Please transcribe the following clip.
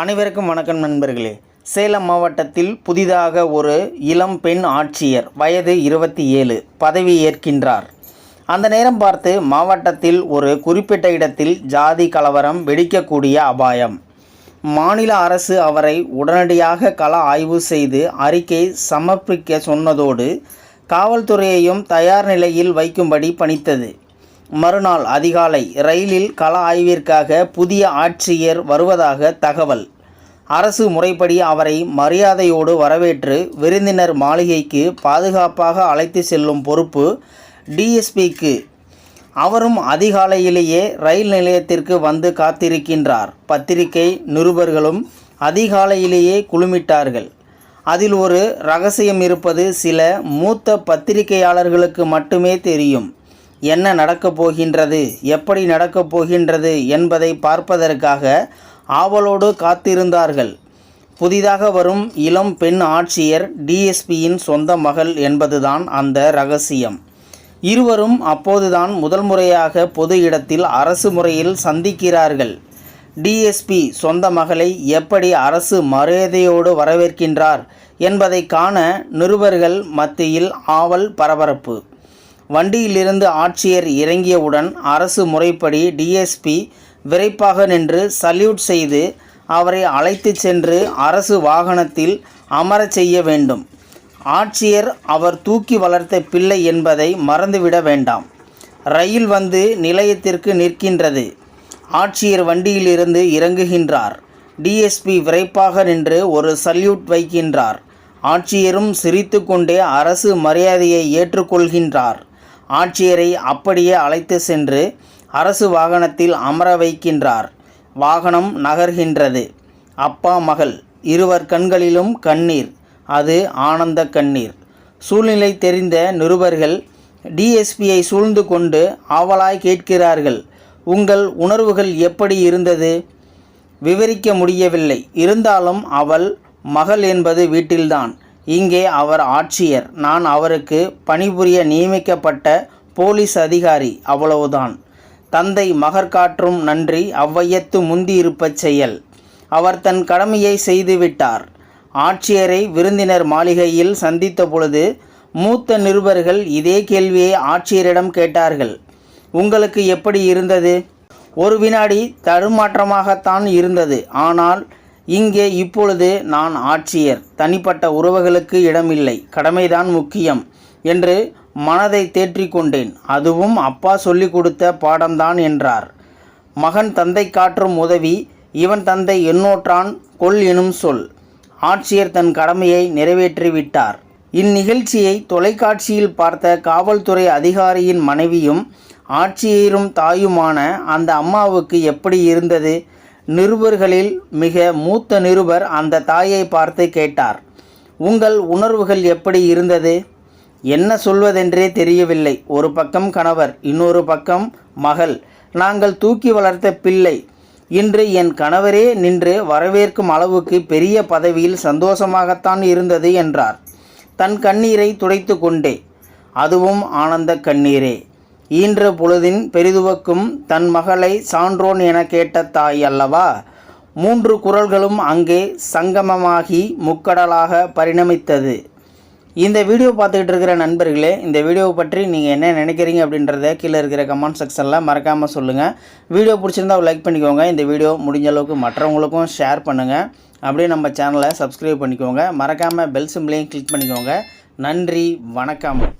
அனைவருக்கும் வணக்கம் நண்பர்களே. சேலம் மாவட்டத்தில் புதிதாக ஒரு இளம் பெண் ஆட்சியர் வயது இருபத்தி ஏழு பதவி ஏற்கின்றார். அந்த நேரம் பார்த்து மாவட்டத்தில் ஒரு குறிப்பிட்ட இடத்தில் ஜாதி கலவரம் வெடிக்கக்கூடிய அபாயம். மாநில அரசு அவரை உடனடியாக கள ஆய்வு செய்து அறிக்கை சமர்ப்பிக்க சொன்னதோடு காவல்துறையையும் தயார் நிலையில் வைக்கும்படி பணித்தது. மறுநாள் அதிகாலை ரயிலில் கள ஆய்விற்காக புதிய ஆட்சியர் வருவதாக தகவல். அரசு முறைப்படி அவரை மரியாதையோடு வரவேற்று விருந்தினர் மாளிகைக்கு பாதுகாப்பாக அழைத்து செல்லும் பொறுப்பு டிஎஸ்பிக்கு அவரும் அதிகாலையிலேயே ரயில் நிலையத்திற்கு வந்து காத்திருக்கின்றார். பத்திரிகை நிருபர்களும் அதிகாலையிலேயே குழுமிட்டார்கள். அதில் ஒரு ரகசியம் இருப்பது சில மூத்த பத்திரிகையாளர்களுக்கு மட்டுமே தெரியும். என்ன நடக்கப் போகின்றது எப்படி நடக்கப் போகின்றது என்பதை பார்ப்பதற்காக ஆவலோடு காத்திருந்தார்கள். புதிதாக வரும் இளம் பெண் ஆட்சியர் டிஎஸ்பியின் சொந்த மகள் என்பதுதான் அந்த ரகசியம். இருவரும் அப்போதுதான் முதல் முறையாக பொது இடத்தில் அரசு முறையில் சந்திக்கிறார்கள். டிஎஸ்பி சொந்த மகளை எப்படி அரசு மரியாதையோடு வரவேற்கின்றார் என்பதை காண நிருபர்கள் மத்தியில் ஆவல் பரபரப்பு. வண்டியிலிருந்து ஆட்சியர் இறங்கியவுடன் அரசு முறைப்படி டிஎஸ்பி விரைப்பாக நின்று சல்யூட் செய்து அவரை அழைத்து சென்று அரசு வாகனத்தில் அமரச் செய்ய வேண்டும். ஆட்சியர் அவர் தூக்கி வளர்த்த பிள்ளை என்பதை மறந்துவிட வேண்டாம். ரயில் வந்து நிலையத்திற்கு நிற்கின்றது. ஆட்சியர் வண்டியிலிருந்து இறங்குகின்றார். டிஎஸ்பி விரைப்பாக நின்று ஒரு சல்யூட் வைக்கின்றார். ஆட்சியரும் சிரித்துக்கொண்டே அரசு மரியாதையை ஏற்றுக்கொள்கின்றார். ஆட்சியரை அப்படியே அழைத்து சென்று அரசு வாகனத்தில் அமர வைக்கின்றார். வாகனம் நகர்கின்றது. அப்பா மகள் இருவர் கண்களிலும் கண்ணீர். அது ஆனந்த கண்ணீர். சூழ்நிலை தெரிந்த நிருபர்கள் டிஎஸ்பியை சூழ்ந்து கொண்டு ஆவலாய் கேட்கிறார்கள் உங்கள் உணர்வுகள் எப்படி இருந்தது? விவரிக்க முடியவில்லை. இருந்தாலும் அவள் மகள் என்பது வீட்டில்தான். இங்கே அவர் ஆட்சியர். நான் அவருக்கு பணிபுரிய நியமிக்கப்பட்ட போலீஸ் அதிகாரி. அவ்வளவுதான். தந்தை மகர் காற்றும் நன்றி. அவ்வையத்து முந்தியிருப்பச் செயல். அவர் தன் கடமையை செய்துவிட்டார். ஆட்சியரை விருந்தினர் மாளிகையில் சந்தித்த பொழுது மூத்த நிருபர்கள் இதே கேள்வியை ஆட்சியரிடம் கேட்டார்கள். உங்களுக்கு எப்படி இருந்தது? ஒரு வினாடி தடுமாற்றமாகத்தான் இருந்தது. ஆனால் இங்கே இப்பொழுது நான் ஆட்சியர். தனிப்பட்ட உறவுகளுக்கு இடமில்லை. கடமைதான் முக்கியம் என்று மனதை தேற்றிக்கொண்டேன் அதுவும் அப்பா சொல்லிக் கொடுத்த பாடம்தான் என்றார். மகன் தந்தை காற்றும் உதவி இவன் தந்தை எண்ணோற்றான் கொல் எனும் சொல். ஆட்சியர் தன் கடமையை நிறைவேற்றிவிட்டார் இந்நிகழ்ச்சியை தொலைக்காட்சியில் பார்த்த காவல்துறை அதிகாரியின் மனைவியும் ஆட்சியரும் தாயுமான அந்த அம்மாவுக்கு எப்படி இருந்தது? நிருபர்களில் மிக மூத்த நிருபர் அந்த தாயை பார்த்து கேட்டார் உங்கள் உணர்வுகள் எப்படி இருந்தது? என்ன சொல்வதென்றே தெரியவில்லை. ஒரு பக்கம் கணவர் இன்னொரு பக்கம் மகள். நாங்கள் தூக்கி வளர்த்த பிள்ளை. இன்று என் கணவரே நின்று வரவேற்கும் அளவுக்கு பெரிய பதவியில் சந்தோஷமாகத்தான் இருந்தது என்றார். தன் கண்ணீரை துடைத்து கொண்டே. அதுவும் ஆனந்த கண்ணீரே. ஈன்ற பொழுதின் பெரிதுவக்கும் தன் மகளை சான்றோன் என கேட்ட தாய் அல்லவா? மூன்று குரல்களும் அங்கே சங்கமமாகி முக்கடலாக பரிணமித்தது. இந்த வீடியோ பார்த்துக்கிட்டு இருக்கிற நண்பர்களே இந்த வீடியோவை பற்றி நீங்கள் என்ன நினைக்கிறீங்க அப்படின்றத கீழே இருக்கிற கமெண்ட் செக்ஷனில் மறக்காமல் சொல்லுங்கள் வீடியோ பிடிச்சிருந்தா லைக் பண்ணிக்கோங்க. இந்த வீடியோ முடிஞ்ச அளவுக்கு மற்றவங்களுக்கும் ஷேர் பண்ணுங்கள் அப்படியே நம்ம சேனலை சப்ஸ்கிரைப் பண்ணிக்கோங்க. மறக்காமல் பெல் சிம்லையும் கிளிக் பண்ணிக்கோங்க. நன்றி வணக்கம்.